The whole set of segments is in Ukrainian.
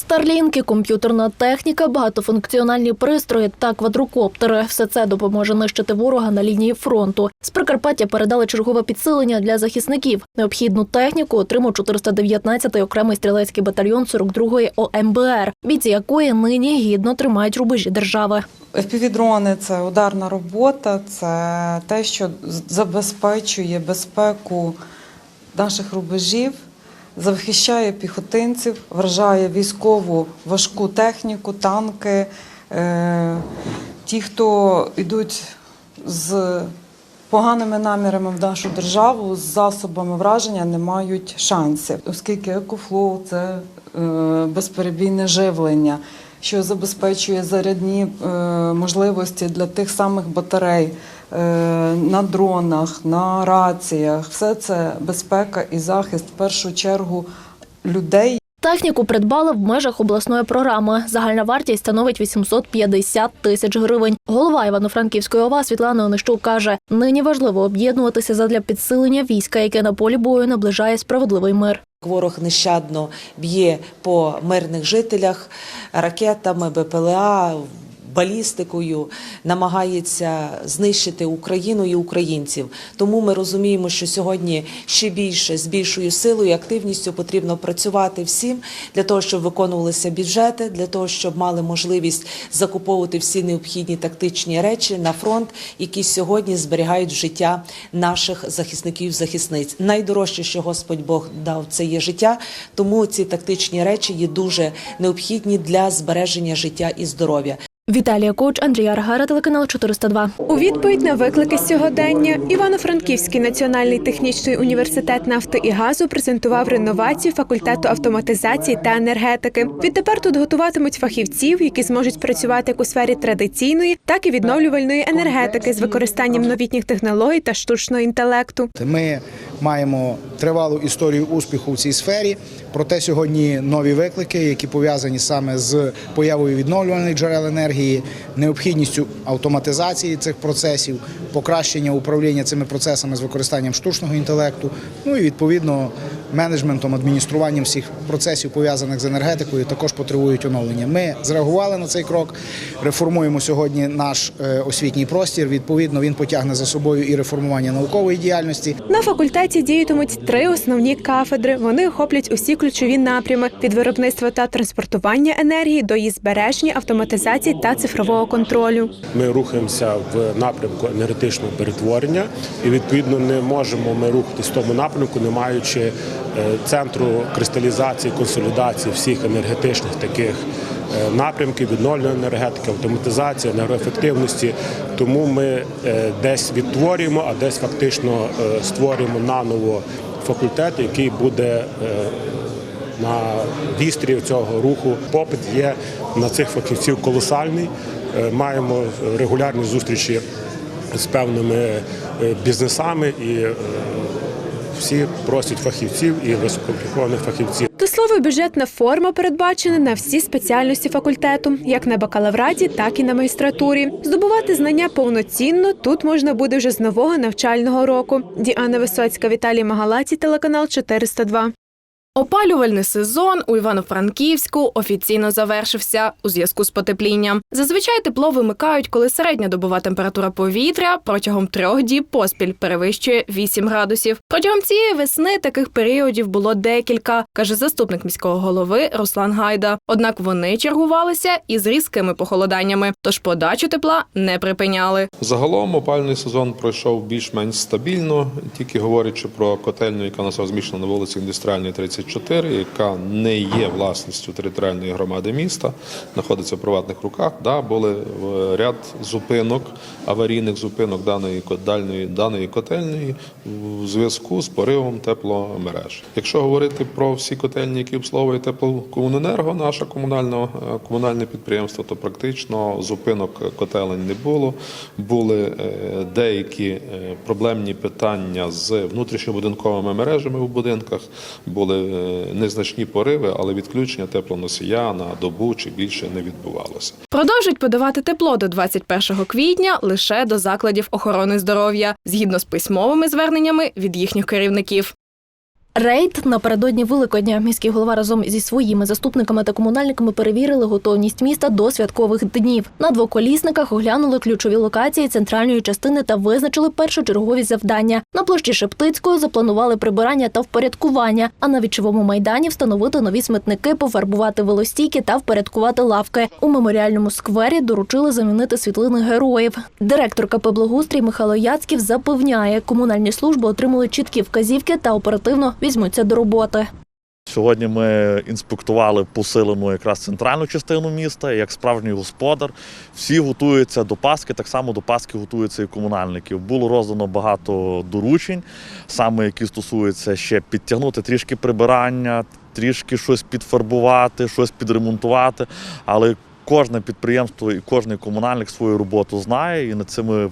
Старлінки, комп'ютерна техніка, багатофункціональні пристрої та квадрокоптери – все це допоможе нищити ворога на лінії фронту. З Прикарпаття передали чергове підсилення для захисників. Необхідну техніку отримав 419-й окремий стрілецький батальйон 42-ї ОМБР, бійці якої нині гідно тримають рубежі держави. FPV-дрони – це ударна робота, це те, що забезпечує безпеку наших рубежів, захищає піхотинців, вражає військову важку техніку, танки. Е, Ті, хто йдуть з поганими намірами в нашу державу, з засобами враження, не мають шансів, оскільки екофлоу – це е, безперебійне живлення що забезпечує зарядні е, можливості для тих самих батарей на дронах, на раціях. Все це безпека і захист в першу чергу людей. Техніку придбали в межах обласної програми. Загальна вартість становить 850 тисяч гривень. Голова Івано-Франківської ОВА Світлана Онищук каже, нині важливо об'єднуватися задля підсилення війська, яке на полі бою наближає справедливий мир. Ворог нещадно б'є по мирних жителях ракетами, БПЛА, балістикою, намагається знищити Україну і українців. Тому ми розуміємо, що сьогодні ще більше з більшою силою і активністю потрібно працювати всім для того, щоб виконувалися бюджети, для того, щоб мали можливість закуповувати всі необхідні тактичні речі на фронт, які сьогодні зберігають життя наших захисників захисниць. Найдорожче, що Господь Бог дав, це є життя. Тому ці тактичні речі є дуже необхідні для збереження життя і здоров'я. Віталія Коуч, Андрій Аргара, телеканал 402. У відповідь на виклики сьогодення Івано-Франківський національний технічний університет нафти і газу презентував реновацію факультету автоматизації та енергетики. Відтепер тут готуватимуть фахівців, які зможуть працювати як у сфері традиційної, так і відновлювальної енергетики з використанням новітніх технологій та штучного інтелекту. Ми маємо тривалу історію успіху в цій сфері. Проте сьогодні нові виклики, які пов'язані саме з появою відновлювальних джерел енергії, необхідністю автоматизації цих процесів, покращення управління цими процесами з використанням штучного інтелекту, ну і відповідно менеджментом, адмініструванням всіх процесів пов'язаних з енергетикою, також потребують оновлення. Ми зреагували на цей крок, реформуємо сьогодні наш е, освітній простір. Відповідно, він потягне за собою і реформування наукової діяльності. На факультеті діятимуть три основні кафедри. Вони охоплять усі ключові напрями від виробництва та транспортування енергії до її збереження, автоматизації та цифрового контролю. Ми рухаємося в напрямку енергетичного перетворення, і відповідно не можемо ми рухатись в тому напрямку, не маючи центру кристалізації, консолідації всіх енергетичних таких е, напрямків, відновлення енергетики, автоматизації, енергоефективності. Тому ми е, десь відтворюємо, а десь фактично е, створюємо наново факультет, який буде е, на вістрі цього руху. Попит є на цих фахівців колосальний. Е, Маємо регулярні зустрічі з певними е, бізнесами і е, всі просять фахівців і висококваліфікованих фахівців. До слова, бюджетна форма передбачена на всі спеціальності факультету, як на бакалавраті, так і на магістратурі. Здобувати знання повноцінно тут можна буде вже з нового навчального року. Діана Висоцька, Віталій Магалаці, телеканал 402. Опалювальний сезон у Івано-Франківську офіційно завершився у зв'язку з потеплінням. Зазвичай тепло вимикають, коли середня добова температура повітря протягом трьох діб поспіль перевищує 8 градусів. Протягом цієї весни таких періодів було декілька, каже заступник міського голови Руслан Гайда. Однак вони чергувалися із різкими похолоданнями, тож подачу тепла не припиняли. Загалом опальний сезон пройшов більш-менш стабільно, тільки говорячи про котельню, яка у нас розміщена на вулиці Індустріальної 34, яка не є власністю територіальної громади міста, знаходиться в приватних руках. Да, були е, ряд зупинок, аварійних зупинок даної дальної даної котельної в зв'язку з поривом тепломереж. Якщо говорити про всі котельні, які обслуговує теплокомуненерго, наше комунальне, комунальне підприємство, то практично зупинок котелень не було. Були е, деякі е, проблемні питання з внутрішньобудинковими мережами в будинках, були е, незначні пориви, але відключення теплоносія на добу чи більше не відбувалося. Продовжують подавати тепло до 21 квітня лише до закладів охорони здоров'я, згідно з письмовими зверненнями від їхніх керівників. Рейд напередодні Великодня. Міський голова разом зі своїми заступниками та комунальниками перевірили готовність міста до святкових днів. На двоколісниках оглянули ключові локації центральної частини та визначили першочергові завдання. На площі Шептицького запланували прибирання та впорядкування. А на вічовому майдані встановити нові смітники, пофарбувати велостійки та впорядкувати лавки. У меморіальному сквері доручили замінити світлини героїв. Директор КП Благоустрій Михайло Яцьків запевняє, комунальні служби отримали чіткі вказівки та оперативно візьмуться до роботи. Сьогодні ми інспектували посилену якраз центральну частину міста. Як справжній господар, всі готуються до Пасхи, так само до Пасхи готуються і комунальники. Було роздано багато доручень, саме які стосуються ще підтягнути трішки прибирання, трішки щось підфарбувати, щось підремонтувати. Але кожне підприємство і кожен комунальник свою роботу знає і над цими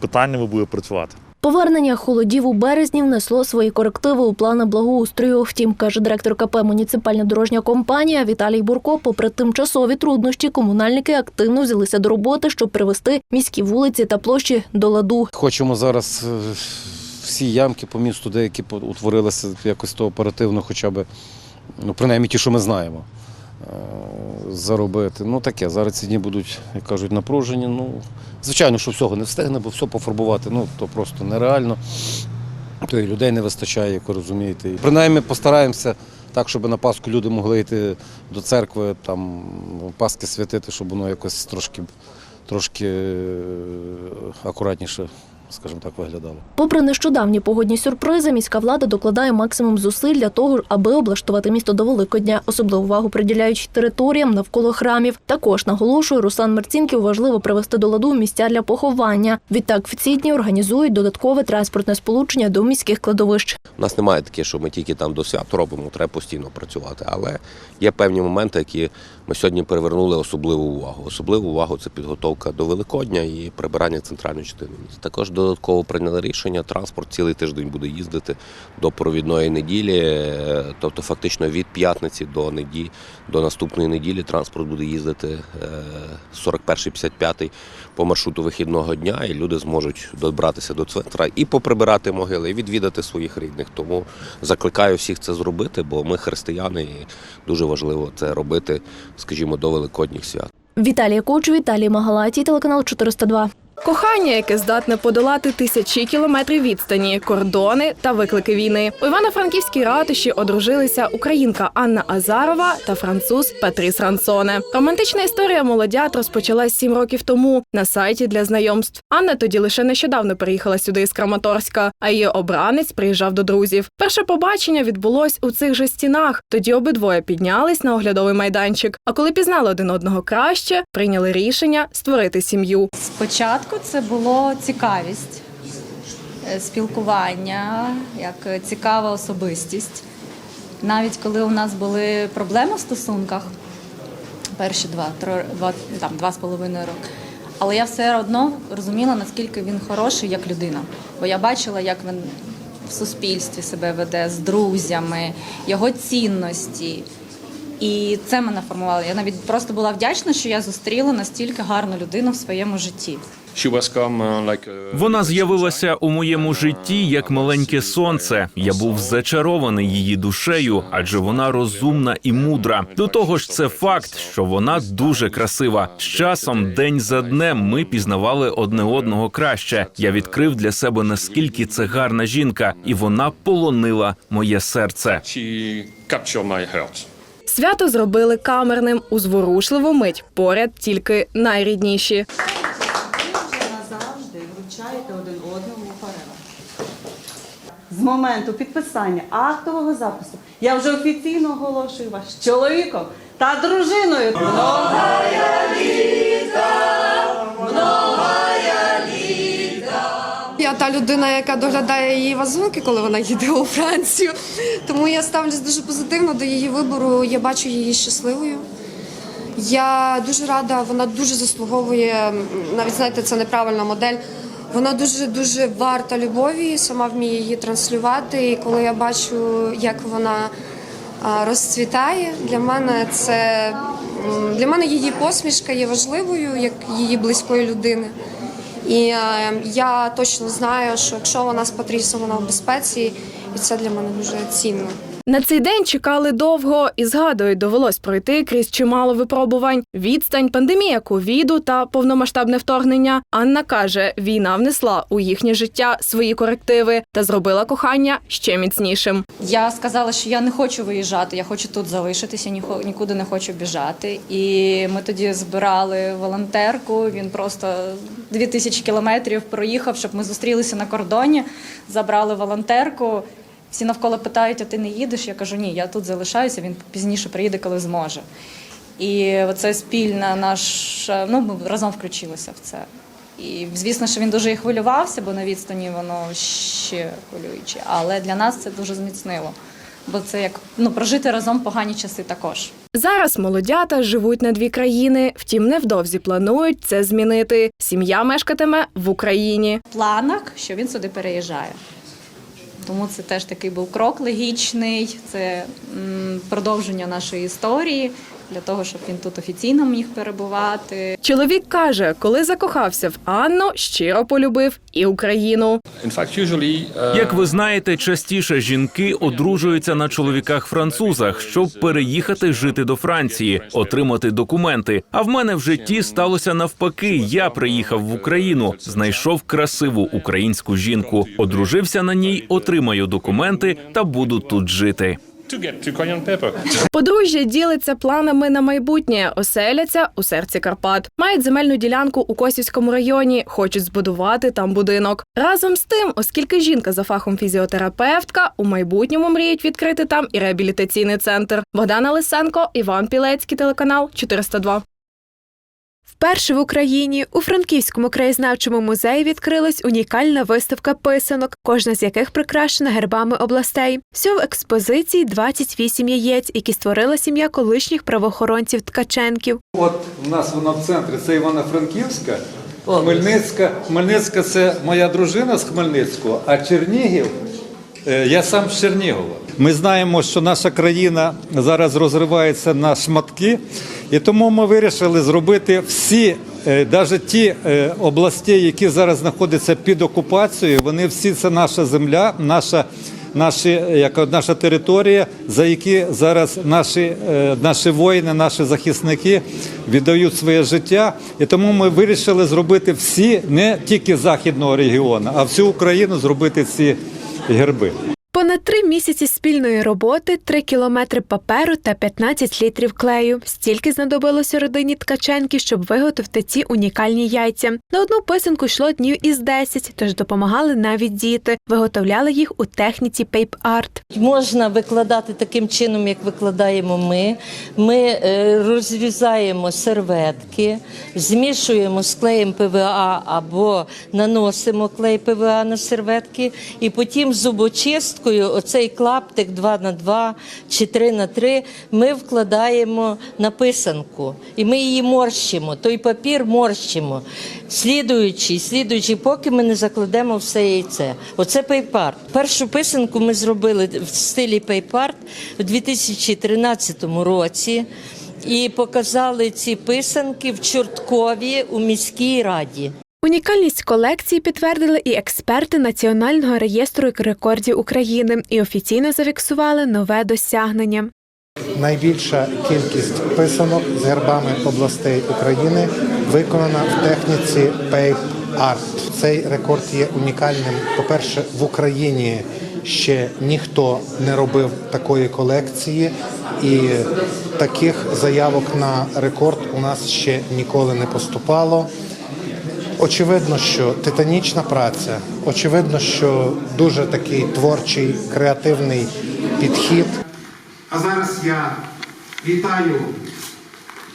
питаннями буде працювати. Повернення холодів у березні внесло свої корективи у плани благоустрою. Втім, каже директор КП «Муніципальна дорожня компанія Віталій Бурко. Попри тимчасові труднощі, комунальники активно взялися до роботи, щоб привести міські вулиці та площі до ладу. Хочемо зараз е, всі ямки по місту, деякі утворилися якось то оперативно, хоча б, ну, принаймні ті, що ми знаємо, заробити. Ну таке, зараз ці дні будуть, як кажуть, напружені. Ну, звичайно, що всього не встигне, бо все пофарбувати, ну, то просто нереально. То і людей не вистачає, як ви розумієте. Принаймні постараємося так, щоб на Пасху люди могли йти до церкви, там Пасхи святити, щоб воно якось трошки, трошки е, акуратніше, скажімо так, виглядало. Попри нещодавні погодні сюрпризи, міська влада докладає максимум зусиль для того, аби облаштувати місто до Великодня. Особливу увагу приділяють територіям навколо храмів. Також наголошує Руслан Мерцінків, важливо привести до ладу місця для поховання. Відтак в ці дні організують додаткове транспортне сполучення до міських кладовищ. У нас немає таке, що ми тільки там до свят робимо, треба постійно працювати. Але є певні моменти, які ми сьогодні перевернули особливу увагу. Особливу увагу це підготовка до Великодня і прибирання центральної частини. Також додатково прийняли рішення. Транспорт цілий тиждень буде їздити до провідної неділі, е, тобто фактично від п'ятниці до неділі до наступної неділі транспорт буде їздити е, 41-55 по маршруту вихідного дня, і люди зможуть добратися до центра і поприбирати могили, і відвідати своїх рідних. Тому закликаю всіх це зробити, бо ми християни, і дуже важливо це робити, скажімо, до великодніх свят. Віталій Коч, Віталій Магалатій, телеканал 402. Кохання, яке здатне подолати тисячі кілометрів відстані, кордони та виклики війни. У Івано-Франківській ратуші одружилися українка Анна Азарова та француз Патріс Рансоне. Романтична історія молодят розпочалась сім років тому на сайті для знайомств. Анна тоді лише нещодавно переїхала сюди із Краматорська, а її обранець приїжджав до друзів. Перше побачення відбулось у цих же стінах. Тоді обидвоє піднялись на оглядовий майданчик. А коли пізнали один одного краще, прийняли рішення створити сім'ю. Спочатку це було цікавість, е, спілкування, як цікава особистість. Навіть коли у нас були проблеми в стосунках, перші два, тро- два, там, два з половиною роки. Але я все одно розуміла, наскільки він хороший як людина. Бо я бачила, як він в суспільстві себе веде з друзями, його цінності. І це мене формувало. Я навіть просто була вдячна, що я зустріла настільки гарну людину в своєму житті. Вона з'явилася у моєму житті як маленьке сонце. Я був зачарований її душею, адже вона розумна і мудра. До того ж, це факт, що вона дуже красива. З часом, день за днем, ми пізнавали одне одного краще. Я відкрив для себе наскільки це гарна жінка, і вона полонила моє серце. Свято зробили камерним у зворушливу мить. Поряд тільки найрідніші. З моменту підписання актового запису я вже офіційно оголошую вас чоловіком та дружиною. Я та людина, яка доглядає її вазонки, коли вона їде у Францію. Тому я ставлюсь дуже позитивно до її вибору. Я бачу її щасливою. Я дуже рада, вона дуже заслуговує. Навіть знаєте, це неправильна модель. Вона дуже дуже варта любові, сама вміє її транслювати. І коли я бачу, як вона розцвітає, для мене це для мене її посмішка є важливою, як її близької людини. І е, я точно знаю, що якщо вона з Патрісом вона в безпеці, і це для мене дуже цінно. На цей день чекали довго і згадують, довелось пройти крізь чимало випробувань. Відстань, пандемія ковіду та повномасштабне вторгнення. Анна каже, війна внесла у їхнє життя свої корективи та зробила кохання ще міцнішим. Я сказала, що я не хочу виїжджати, я хочу тут залишитися, нікуди не хочу біжати. І ми тоді збирали волонтерку. Він просто 2000 кілометрів проїхав, щоб ми зустрілися на кордоні, забрали волонтерку. Всі навколо питають, а ти не їдеш? Я кажу, ні, я тут залишаюся, він пізніше приїде, коли зможе. І оце спільна наша, ну ми разом включилися в це. І звісно, що він дуже і хвилювався, бо на відстані воно ще хвилююче. Але для нас це дуже зміцнило. Бо це як ну прожити разом погані часи також. Зараз молодята живуть на дві країни, втім невдовзі планують це змінити. Сім'я мешкатиме в Україні. В планах, що він сюди переїжджає. Тому це теж такий був крок логічний, це продовження нашої історії для того, щоб він тут офіційно міг перебувати. Чоловік каже, коли закохався в Анну, щиро полюбив і Україну. Як ви знаєте, частіше жінки одружуються на чоловіках-французах, щоб переїхати жити до Франції, отримати документи. А в мене в житті сталося навпаки. Я приїхав в Україну, знайшов красиву українську жінку, одружився на ній, отримаю документи та буду тут жити. Подружжя ділиться планами на майбутнє, оселяться у серці Карпат. Мають земельну ділянку у Косівському районі, хочуть збудувати там будинок. Разом з тим, оскільки жінка за фахом фізіотерапевтка, у майбутньому мріють відкрити там і реабілітаційний центр. Богдана Лисенко, Іван Пілецький, телеканал 402. Вперше в Україні у Франківському краєзнавчому музеї відкрилась унікальна виставка писанок, кожна з яких прикрашена гербами областей. Всього в експозиції 28 яєць, які створила сім'я колишніх правоохоронців Ткаченків. От у нас вона в центрі, це Івано-Франківська. Хмельницька, Хмельницька це моя дружина з Хмельницького, а Чернігів я сам з Чернігова. Ми знаємо, що наша країна зараз розривається на шматки, і тому ми вирішили зробити всі, навіть ті е, області, які зараз знаходяться під окупацією, вони всі це наша земля, наша. Наші як наша територія, за які зараз наші, е, наші воїни, наші захисники віддають своє життя, і тому ми вирішили зробити всі не тільки західного регіону, а всю Україну зробити ці герби. Понад три місяці спільної роботи, три кілометри паперу та 15 літрів клею. Стільки знадобилося родині Ткаченків, щоб виготовити ці унікальні яйця. На одну писанку йшло днів із 10, тож допомагали навіть діти. Виготовляли їх у техніці пейп-арт. Можна викладати таким чином, як викладаємо ми. Ми е, розрізаємо серветки, змішуємо з клеєм ПВА або наносимо клей ПВА на серветки, і потім зубочисткою оцей клаптик 2 на 2 чи 3 на 3 ми вкладаємо на писанку. І ми її морщимо, той папір морщимо. Слідуючи, слідуючи, поки ми не закладемо все яйце. Оце пейпарт. Першу писанку ми зробили в стилі пейпарт у 2013 році і показали ці писанки в Чорткові у міській раді. Унікальність колекції підтвердили і експерти Національного реєстру рекордів України і офіційно зафіксували нове досягнення. Найбільша кількість писанок з гербами областей України виконана в техніці Art. Цей рекорд є унікальним. По-перше, в Україні ще ніхто не робив такої колекції, і таких заявок на рекорд у нас ще ніколи не поступало. Очевидно, що титанічна праця, очевидно, що дуже такий творчий, креативний підхід. А зараз я вітаю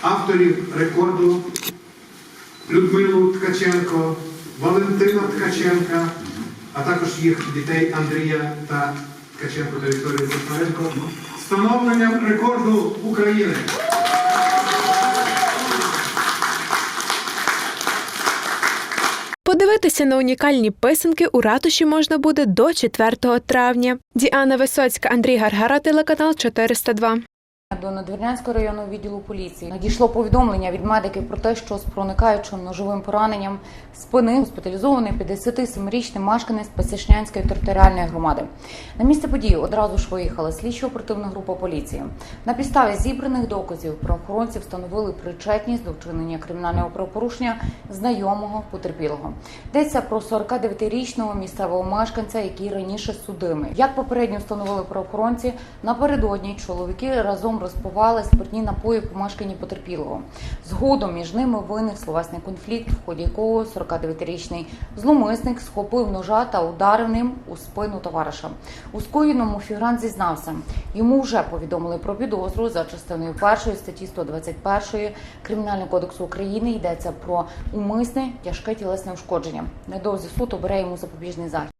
авторів рекорду Людмилу Ткаченко, Валентина Ткаченка, а також їх дітей Андрія та Ткаченко та Вікторії Зашмаренко встановленням рекорду України. Подивитися на унікальні писанки у ратуші можна буде до 4 травня. Діана Висоцька, Андрій Гаргара, телеканал 402. До Надвірнянського районного відділу поліції надійшло повідомлення від медиків про те, що з проникаючим ножовим пораненням спини госпіталізований 57-річний мешканець Пасічнянської територіальної громади. На місце події одразу ж виїхала слідчо-оперативна група поліції. На підставі зібраних доказів правоохоронці встановили причетність до вчинення кримінального правопорушення знайомого потерпілого. Йдеться про 49-річного місцевого мешканця, який раніше судимий. Як попередньо встановили правоохоронці, напередодні чоловіки разом розпивали спиртні напої в помешканні потерпілого. Згодом між ними виник словесний конфлікт, в ході якого 49-річний зломисник схопив ножа та ударив ним у спину товариша. У скоєному фігурант зізнався. Йому вже повідомили про підозру за частиною першої статті 121 Кримінального кодексу України. Йдеться про умисне тяжке тілесне ушкодження. Недовзі суд обере йому запобіжний захід.